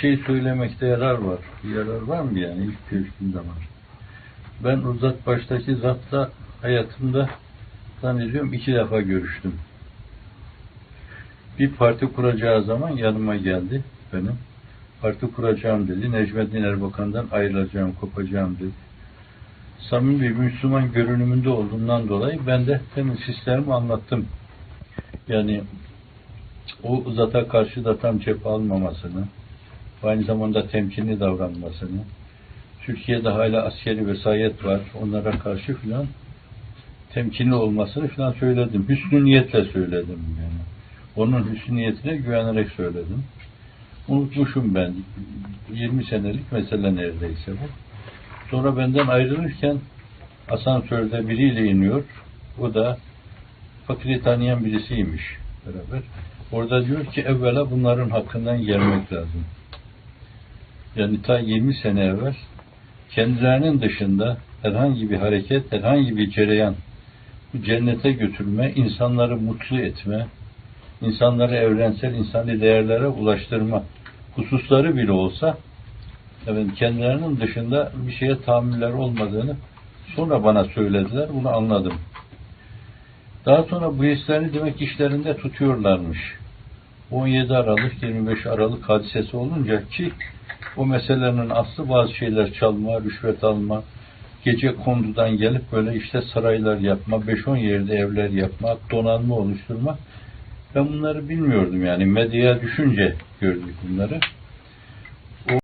şey söylemekte yarar var. Yarar var mı yani ilk görüştüğüm zaman? Ben o zat baştaki zatla hayatımda zannediyorum iki defa görüştüm. Bir parti kuracağı zaman yanıma geldi benim. Parti kuracağım dedi. Necmettin Erbakan'dan ayrılacağım, kopacağım dedi. Samimi bir Müslüman görünümünde olduğundan dolayı ben de tenisistlerimi anlattım. Yani o zata karşı da tam cephe almamasını, aynı zamanda temkinli davranmasını, Türkiye'de hala askeri vesayet var, onlara karşı filan temkinli olmasını filan söyledim. Hüsnü niyetle söyledim yani. Onun hüsnü niyetine güvenerek söyledim. Unutmuşum ben. 20 senelik mesele neredeyse bu. Sonra benden ayrılırken asansörde biriyle iniyor. O da fakiri tanıyan birisiymiş beraber. Orada diyor ki evvela bunların hakkından gelmek lazım. Yani ta 20 sene evvel kendilerinin dışında herhangi bir hareket, herhangi bir cereyan cennete götürme, insanları mutlu etme, insanları evrensel insani değerlere ulaştırma hususları bile olsa evet, kendilerinin dışında bir şeye tahammüller olmadığını sonra bana söylediler. Bunu anladım. Daha sonra bu hislerini demek işlerinde tutuyorlarmış. 17 Aralık 25 Aralık hadisesi olunca ki o meselelerin aslı bazı şeyler çalma, rüşvet alma, gece kondudan gelip böyle işte saraylar yapma, 5-10 yerde evler yapma, donanma oluşturma. Ben bunları bilmiyordum yani medyaya düşünce gördük bunları.